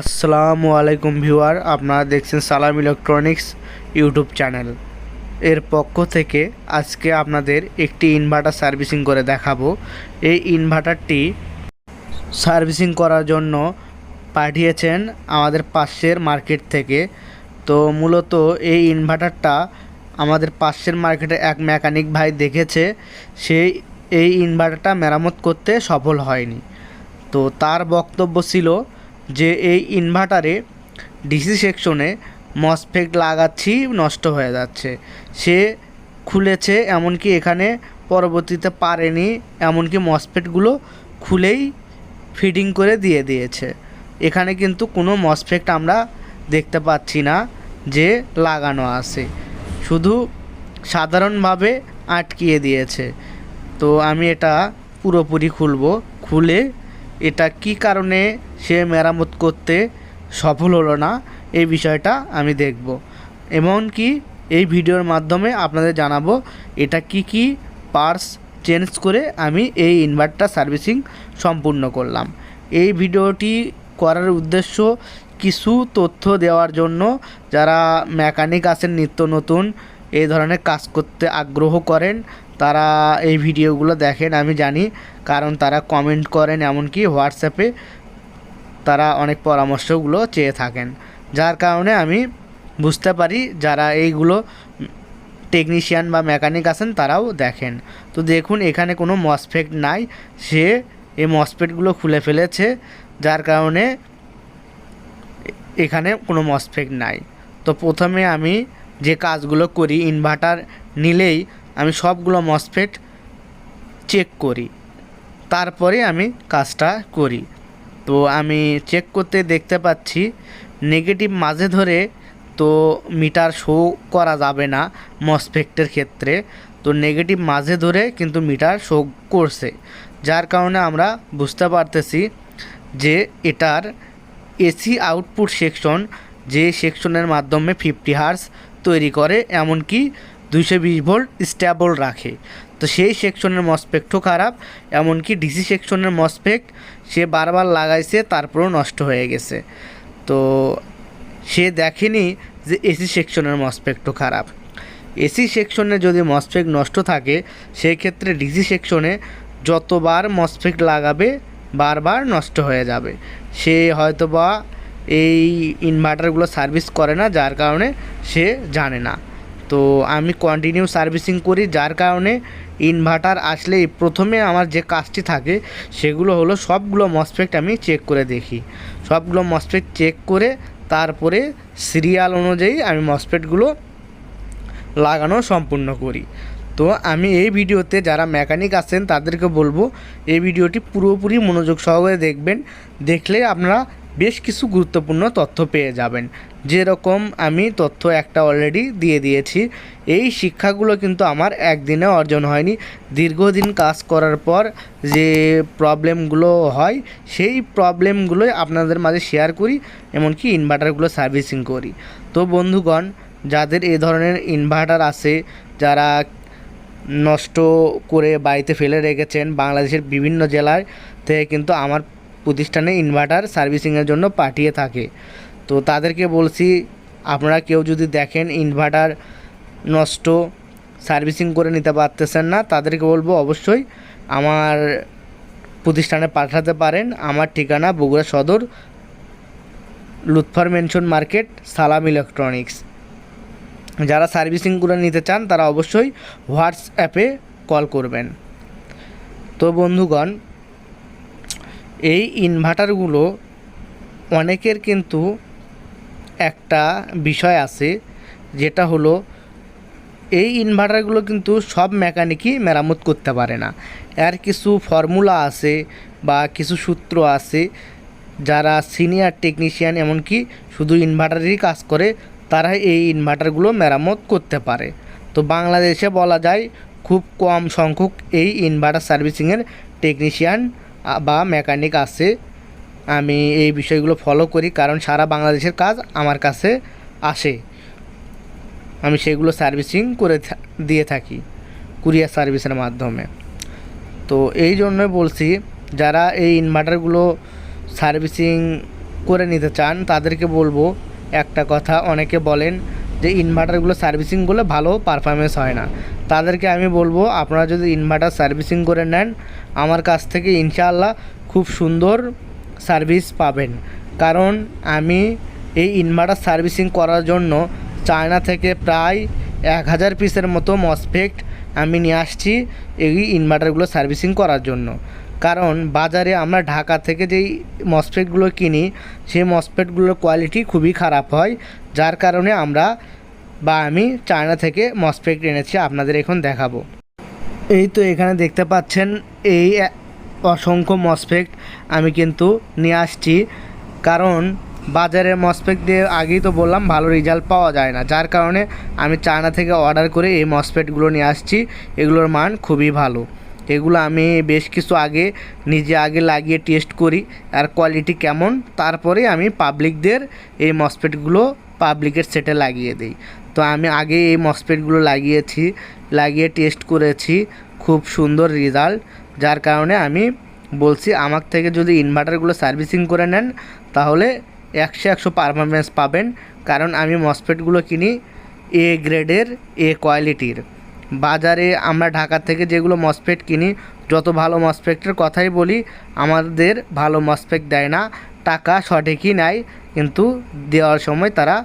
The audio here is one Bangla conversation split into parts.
আসসালামু আলাইকুম ভিউয়ার, আপনারা দেখছেন সালাম ইলেকট্রনিক্স ইউটিউব চ্যানেল। এর পক্ষ থেকে আজকে আপনাদের একটি ইনভার্টার সার্ভিসিং করে দেখাবো। এই ইনভার্টারটি সার্ভিসিং করার জন্য পাঠিয়েছেন আমাদের পাশের মার্কেট থেকে। তো মূলত এই ইনভার্টারটা আমাদের পাশের মার্কেটে এক মেকানিক ভাই দেখেছে সেই এই ইনভার্টারটা মেরামত করতে সফল হয়নি। তো তার বক্তব্য ছিল যে এই ইনভার্টারে ডিসি সেকশনে মসফেট লাগাচ্ছি, নষ্ট হয়ে যাচ্ছে। সে খুলেছে, এমনকি এখানে পরবর্তীতে পারেনি, এমনকি মসফেটগুলো খুলেই ফিটিং করে দিয়ে দিয়েছে। এখানে কিন্তু কোনো মসফেক্ট আমরা দেখতে পাচ্ছি না যে লাগানো আছে। শুধু সাধারণভাবে আটকিয়ে দিয়েছে। তো আমি এটা পুরোপুরি খুলবো। খুলে এটা কি কারণে সে মেরামত করতে সফল হলো না, এই বিষয়টা আমি দেখব। এমনকি এই ভিডিওর মাধ্যমে আপনাদের জানাব এটা কি কি পার্স চেঞ্জ করে আমি এই ইনভার্টার সার্ভিসিং সম্পূর্ণ করলাম। এই ভিডিওটি করার উদ্দেশ্য কিছু তথ্য দেওয়ার জন্য, যারা মেকানিক আছেন, নিত্য নতুন এই ধরনের কাজ করতে আগ্রহ করেন তারা এই ভিডিওগুলো দেখেন, আমি জানি। কারণ তারা কমেন্ট করেন এমনকি হোয়াটসঅ্যাপে তারা অনেক পরামর্শগুলো চেয়ে থাকেন। যার কারণে আমি বুঝতে পারি যারা এইগুলো টেকনিশিয়ান বা মেকানিক আছেন তারাও দেখেন। তো দেখুন, এখানে কোনো মসফেট নাই। সে এই মসফেটগুলো খুলে ফেলেছে, যার কারণে এখানে কোনো মসফেট নাই। তো প্রথমে আমি যে কাজগুলো করি ইনভার্টার নিলেই আমি সবগুলো মসফেট চেক করি। তারপরে আমি কাজটা করি। তো আমি চেক করতে দেখতে পাচ্ছি নেগেটিভ মাঝে ধরে তো মিটার শো করা যাবে না মসফেক্টের ক্ষেত্রে। তো নেগেটিভ মাঝে ধরে কিন্তু মিটার শো করছে। যার কারণে আমরা বুঝতে পারতেছি যে এটার এসি আউটপুট সেকশন যে সেকশনের মাধ্যমে ফিফটি হার্স তৈরি করে, এমনকি দুইশো বিশ ভোল্ট স্ট্যাবল রাখে। তো সেই সেকশনের মসপেক্টও খারাপ, এমনকি ডিসি সেকশনের মসপেক্ট সে বারবার লাগাইছে, তারপরেও নষ্ট হয়ে গেছে। তো সে দেখেনি যে এসি সেকশনের মসপেক্টও খারাপ। এসি সেকশনে যদি মসপেক নষ্ট থাকে, সেই ক্ষেত্রে ডিসি সেকশনে যতবার মসপেক লাগাবে, বারবার নষ্ট হয়ে যাবে। সে হয়তোবা এই ইনভার্টারগুলো সার্ভিস করে না, যার কারণে সে জানে না। তো আমি কন্টিনিউ সার্ভিসিং করি, যার কারণে ইনভার্টার আসলে প্রথমে আমার যে কাজটি থাকে, সেগুলো হলো সবগুলো মসফেক্ট আমি চেক করে দেখি। সবগুলো মসফেক্ট চেক করে তারপরে সিরিয়াল অনুযায়ী আমি মসফেটগুলো লাগানো সম্পূর্ণ করি। তো আমি এই ভিডিওতে যারা মেকানিক আছেন, তাদেরকে বলব, এই ভিডিওটি পুরোপুরি মনোযোগ সহকারে দেখবেন। দেখলে আপনারা বেশ কিছু গুরুত্বপূর্ণ তথ্য পেয়ে যাবেন। যেরকম আমি তথ্য একটা অলরেডি দিয়ে দিয়েছি। এই শিক্ষাগুলো কিন্তু আমার একদিনে অর্জন হয়নি। দীর্ঘদিন কাজ করার পর যে প্রবলেমগুলো হয়, সেই প্রবলেমগুলোই আপনাদের মাঝে শেয়ার করি, এমনকি ইনভার্টারগুলো সার্ভিসিং করি। তো বন্ধুগণ, যাদের এ ধরনের ইনভার্টার আছে, যারা নষ্ট করে বাড়িতে ফেলে রেখেছেন, বাংলাদেশের বিভিন্ন জেলায় থেকে কিন্তু আমার প্রতিষ্ঠানে ইনভার্টার সার্ভিসিংয়ের জন্য পাঠিয়ে থাকে। তো তাদেরকে বলছি, আপনারা কেউ যদি দেখেন ইনভার্টার নষ্ট সার্ভিসিং করে নিতে পারতেছেন না, তাদেরকে বলব অবশ্যই আমার প্রতিষ্ঠানে পাঠাতে পারেন। আমার ঠিকানা Bogura Sadar, Lutfar mansion market Salam electronics যারা সার্ভিসিং করে নিতে চান, তারা অবশ্যই হোয়াটসঅ্যাপে কল করবেন। তো বন্ধুগণ এই ইনভার্টারগুলো অনেকের কিন্তু একটা বিষয় আছে, যেটা হলো এই ইনভার্টারগুলো কিন্তু সব মেকানিকই মেরামত করতে পারে না। এর কিছু ফর্মুলা আছে বা কিছু সূত্র আছে যারা সিনিয়র টেকনিশিয়ান এমনকি শুধু ইনভার্টারেরই কাজ করে, তারা এই ইনভার্টারগুলো মেরামত করতে পারে। তো বাংলাদেশে বলা যায় খুব কম সংখ্যক এই ইনভার্টার সার্ভিসিংয়ের টেকনিশিয়ান বা মেকানিক আছে, আমি এই বিষয়গুলো ফলো করি, কারণ সারা বাংলাদেশের কাজ আমার কাছে আসে। আমি সেগুলো সার্ভিসিং করে দিয়ে থাকি কুরিয়ার সার্ভিসের মাধ্যমে। তো এই জন্যই বলছি, যারা এই ইনভার্টারগুলো সার্ভিসিং করে নিতে চান, তাদেরকে বলব, একটা কথা অনেকে বলেন যে ইনভার্টারগুলো সার্ভিসিংগুলো ভালো পারফরমেন্স হয় না। তাদেরকে আমি বলব, আপনারা যদি ইনভার্টার সার্ভিসিং করে নেন, আমার কাছ থেকে ইনশাআল্লাহ খুব সুন্দর সার্ভিস পাবেন। কারণ আমি এই ইনভার্টার সার্ভিসিং করার জন্য চায়না থেকে প্রায় এক হাজার পিসের মতো মসফেক্ট আমি নিয়ে আসছি এই ইনভার্টারগুলো সার্ভিসিং করার জন্য। কারণ বাজারে আমরা ঢাকা থেকে যেই মসফেটগুলো কিনি, সেই মসফেটগুলোর কোয়ালিটি খুবই খারাপ হয়, যার কারণে আমরা বা আমি চায়না থেকে মসফেট এনেছি, আপনাদের এখন দেখাবো। এই তো এখানে দেখতে পাচ্ছেন এই অসংখ্য মসফেক্ট আমি কিন্তু নিয়ে আসছি। কারণ বাজারের মসফেক্ট দিয়ে আগেই তো বললাম, ভালো রেজাল্ট পাওয়া যায় না। যার কারণে আমি চায়না থেকে অর্ডার করে এই মসফেটগুলো নিয়ে আসছি। এগুলোর মান খুবই ভালো। এগুলো আমি বেশ কিছু আগে, নিজে আগে লাগিয়ে টেস্ট করি, আর কোয়ালিটি কেমন, তারপরে আমি পাবলিকদের এই মসফেটগুলো পাবলিকের সেটে লাগিয়ে দিই। তো আমি আগে এই মসফেটগুলো লাগিয়েছি, লাগিয়ে টেস্ট করেছি, খুব সুন্দর রেজাল্ট যার কারণে আমি বলছি আমার থেকে যদি ইনভার্টারগুলো সার্ভিসিং করে নেন, তাহলে একশো একশো পারফরমেন্স পাবেন। কারণ আমি মসপেটগুলো কিনি এ গ্রেডের এ কোয়ালিটির বাজারে আমরা ঢাকা থেকে যেগুলো মসফেট কিনি, যত ভালো মসপেক্টের কথাই বলি, আমাদের ভালো মসফেট দেয় না। টাকা সঠিকই নেয়, কিন্তু দেওয়ার সময় তারা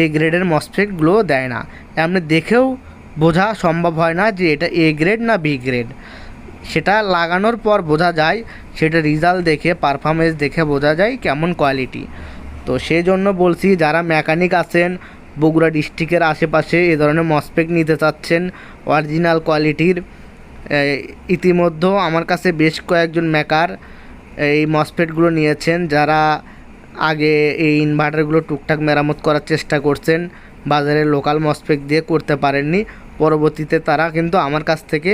এ গ্রেডের মসফেটগুলো দেয় না। এমনি দেখেও বোঝা সম্ভব হয় না যে এটা এ গ্রেড না বি গ্রেড সেটা লাগানোর পর বোঝা যায়, সেটা রেজাল্ট দেখে পারফরমেন্স দেখে বোঝা যায় কেমন কোয়ালিটি তো সেই জন্য বলছি, যারা মেকানিক আছেন, বগুড়া ডিস্ট্রিক্টের আশেপাশে এ ধরনের মসপেক নিতে চাচ্ছেন অরিজিনাল কোয়ালিটির ইতিমধ্যেও আমার কাছে বেশ কয়েকজন মেকার এই মসপেটগুলো নিয়েছেন, যারা আগে এই ইনভার্টারগুলো টুকটাক মেরামত করার চেষ্টা করছেন। বাজারে লোকাল মসপেক দিয়ে করতে পারেননি। পরবর্তীতে তারা কিন্তু আমার কাছ থেকে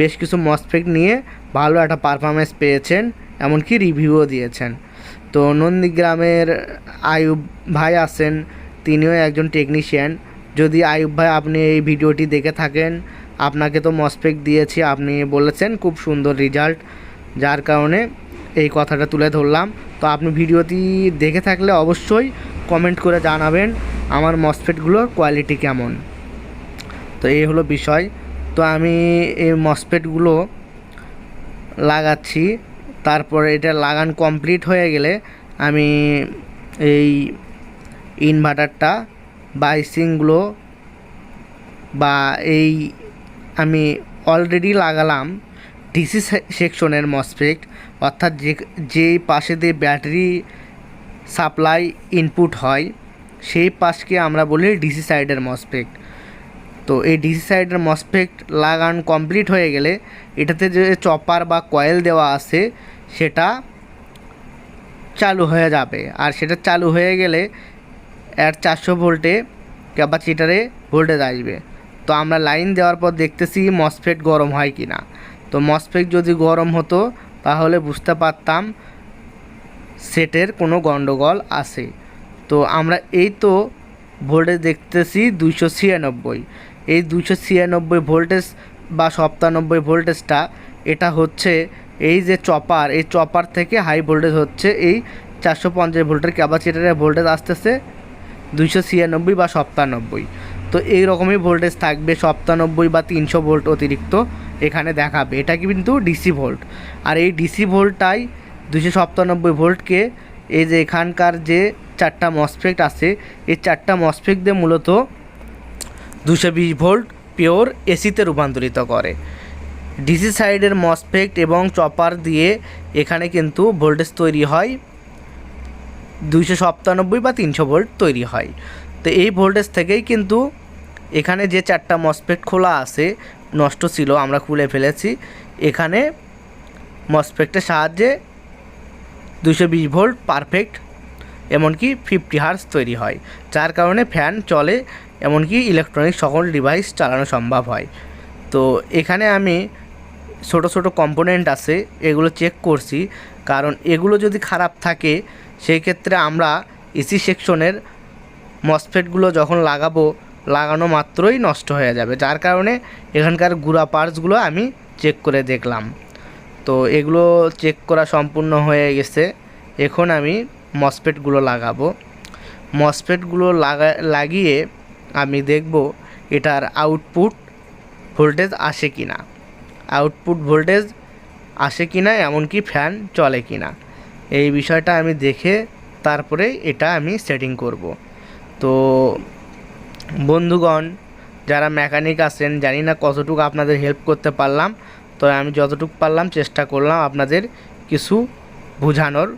বেশ কিছু মসপেক নিয়ে ভালো একটা পারফরমেন্স পেয়েছেন, এমনকি রিভিউও দিয়েছেন। তো নন্দীগ্রামের আয়ুব ভাই আছেন, তিনিও একজন টেকনিশিয়ান যদি আয়ুব ভাই আপনি এই ভিডিওটি দেখে থাকেন, আপনাকে তো মসপেক দিয়েছি, আপনি বলেছেন খুব সুন্দর রেজাল্ট যার কারণে এই কথাটা তুলে ধরলাম। তো আপনি ভিডিওটি দেখে থাকলে অবশ্যই কমেন্ট করে জানাবেন আমার মসফেটগুলোর কোয়ালিটি কেমন। তো এই হলো বিষয়। তো আমি এই মসফেটগুলো লাগাচ্ছি। তারপরে এটা লাগান কমপ্লিট হয়ে গেলে আমি এই ইনভার্টারটা বাইসিংগুলো বা এই আমি অলরেডি লাগালাম। ডিসি সেকশনের মসফেট, অর্থাৎ যে যেই পাশে দিয়ে ব্যাটারি সাপ্লাই ইনপুট হয়, সেই পাশকে আমরা বলি ডিসি সাইডের মসফেট। তো এই ডিসি সাইডের মসফেট লাগান কমপ্লিট হয়ে গেলে এটাতে যে চপার বা কয়েল দেওয়া আছে, সেটা চালু হয়ে যাবে। আর সেটা চালু হয়ে গেলে এর চারশো ভোল্টে ক্যাপাসিটারে ভোল্টেজ আসবে। তো আমরা লাইন দেওয়ার পর দেখতেছি মসফেট গরম হয় কি না তো মসফেট যদি গরম হতো, তাহলে বুঝতে পারতাম সেটের কোনো গণ্ডগোল আছে। তো আমরা এই তো ভোল্টেজ দেখতেছি দুইশো ছিয়ানব্বই। এই দুইশো ছিয়ানব্বই ভোল্টেজ বা সপ্তানব্বই ভোল্টেজটা, এটা হচ্ছে এই যে চপার, এই চপার থেকে হাই ভোল্টেজ হচ্ছে এই চারশো পঞ্চাশ ভোল্টের ক্যাপাসিটারের ভোল্টেজ আসতেছে দুইশো ছিয়ানব্বই বা সপ্তানব্বই। তো এই রকমই ভোল্টেজ থাকবে সপ্তানব্বই বা তিনশো ভোল্ট অতিরিক্ত এখানে দেখাবে। এটা কিন্তু ডিসি ভোল্ট আর এই ডিসি ভোল্টটাই দুশো সপ্তানব্বই ভোল্টকে এই যে এখানকার যে চারটা মসফেক্ট আছে, এই চারটা মসফেক্ট দিয়ে মূলত দুশো বিশ ভোল্ট পিওর এসিতে রূপান্তরিত করে। ডিসি সাইডের মসফেক্ট এবং চপার দিয়ে এখানে কিন্তু ভোল্টেজ তৈরি হয়, দুইশো সপ্তানব্বই বা তিনশো ভোল্ট তৈরি হয়। তো এই ভোল্টেজ থেকেই কিন্তু এখানে যে চারটা মসফেক্ট খোলা আছে, নষ্ট ছিল, আমরা খুলে ফেলেছি। এখানে মসফেক্টের সাহায্যে দুশো বিশ ভোল্ট পারফেক্ট, এমনকি ফিফটি হার্স তৈরি হয়। যার কারণে ফ্যান চলে, এমনকি ইলেকট্রনিক সকল ডিভাইস চালানো সম্ভব হয়। তো এখানে আমি ছোট ছোট কম্পোনেন্ট আছে, এগুলো চেক করছি। কারণ এগুলো যদি খারাপ থাকে, সেই ক্ষেত্রে আমরা এসি সেকশনের মসফেটগুলো যখন লাগাবো লাগানো মাত্রই নষ্ট হয়ে যাবে। যার কারণে এখানকার গুড়া পার্টসগুলো আমি চেক করে দেখলাম। তো এগুলো চেক করা সম্পূর্ণ হয়ে গেছে। এখন আমি মসপেটগুলো লাগাবো। মসপেটগুলো লাগা, লাগিয়ে আমি দেখব এটার আউটপুট ভোল্টেজ আসে কি না আউটপুট ভোল্টেজ আসে কি না এমনকি ফ্যান চলে কি না এই বিষয়টা আমি দেখে তারপরে এটা আমি সেটিং করব। তো বন্ধুগণ, যারা মেকানিক আছেন, জানি না কতটুকু আপনাদের হেল্প করতে পারলাম তো আমি যতটুকু পারলাম চেষ্টা করলাম আপনাদের কিছু বোঝানোর।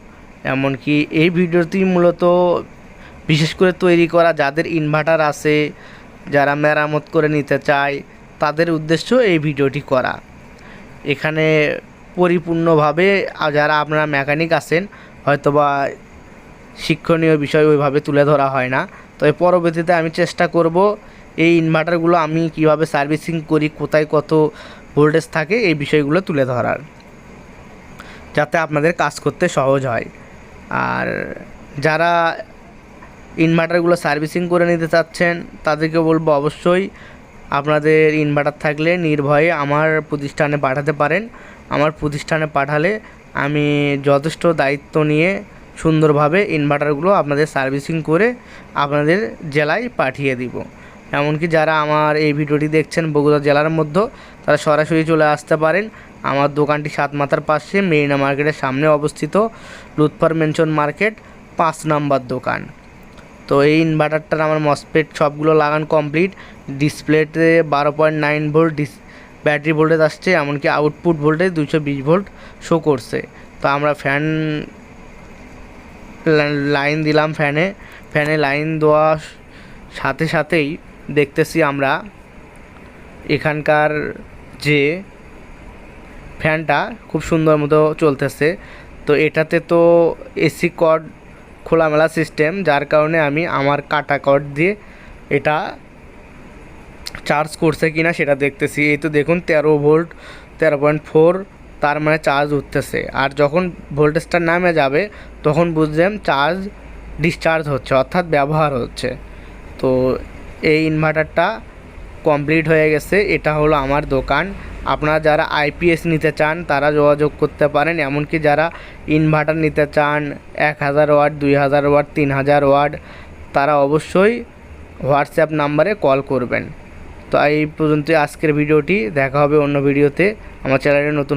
এমনকি এই ভিডিওটি মূলত বিশেষ করে তৈরি করা যাদের ইনভার্টার আছে, যারা মেরামত করে নিতে চায়, তাদের উদ্দেশ্য এই ভিডিওটি করা। এখানে পরিপূর্ণভাবে যারা আপনারা মেকানিক আছেন, হয়তোবা শিক্ষণীয় বিষয় ওইভাবে তুলে ধরা হয় না। তবে পরবর্তীতে আমি চেষ্টা করব এই ইনভার্টারগুলো আমি কীভাবে সার্ভিসিং করি, কোথায় কত ভোল্টেজ থাকে, এই বিষয়গুলো তুলে ধরার, যাতে আপনাদের কাজ করতে সহজ হয়। আর যারা ইনভার্টারগুলো সার্ভিসিং করে নিতে চাচ্ছেন, তাদেরকে বলব অবশ্যই আপনাদের ইনভার্টার থাকলে নির্ভয়ে আমার প্রতিষ্ঠানে পাঠাতে পারেন। আমার প্রতিষ্ঠানে পাঠালে আমি যথেষ্ট দায়িত্ব নিয়ে সুন্দরভাবে ইনভার্টারগুলো আপনাদের সার্ভিসিং করে আপনাদের জেলায় পাঠিয়ে দিব। এমনকি যারা আমার এই ভিডিওটি দেখছেন বগুড়া জেলার মধ্যে, তারা সরাসরি চলে আসতে পারেন। আমার দোকানটি সাতমাথার পাশে, মেরিনা মার্কেটের সামনে অবস্থিত লুৎফর মেনশন মার্কেট, পাঁচ নাম্বার দোকান। তো এই ইনভার্টারটার আমার মসপেট সবগুলো লাগান কমপ্লিট ডিসপ্লেতে বারো পয়েন্ট নাইন ভোল্ট ডিস, ব্যাটারি ভোল্টেজ আসছে, এমনকি আউটপুট ভোল্টেজ দুশো বিশ ভোল্ট শো করছে। তো আমরা ফ্যান লাইন দিলাম ফ্যানে ফ্যানে লাইন দেওয়া সাথে সাথেই দেখতেছি আমরা এখানকার যে ফ্যানটা খুব সুন্দর মতো চলতেছে। তো এটাতে তো এসি কর্ড খোলামেলা সিস্টেম যার কারণে আমি আমার কাটা কর্ড দিয়ে এটা চার্জ করছে কিনা সেটা দেখতেছি। এই তো দেখুন, তেরো ভোল্ট তেরো পয়েন্ট ফোর তার মানে চার্জ উঠতেছে। আর যখন ভোল্টেজটা নামে যাবে, তখন বুঝলাম চার্জ ডিসচার্জ হচ্ছে, অর্থাৎ ব্যবহার হচ্ছে। তো এই ইনভার্টারটা কমপ্লিট হয়ে গেছে, এটা হলো আমার দোকান। আপনারা যারা আইপিএস নিতে চান, তারা যোগাযোগ করতে পারেন। এমনকি যারা ইনভার্টার নিতে চান, এক হাজার ওয়াট, দুই হাজার ওয়াট, তিন হাজার ওয়াট, তারা অবশ্যই হোয়াটসঅ্যাপ নাম্বারে কল করবেন। তো এই পর্যন্ত আজকের ভিডিওটি। দেখা হবে অন্য ভিডিওতে। আমার চ্যানেলে নতুন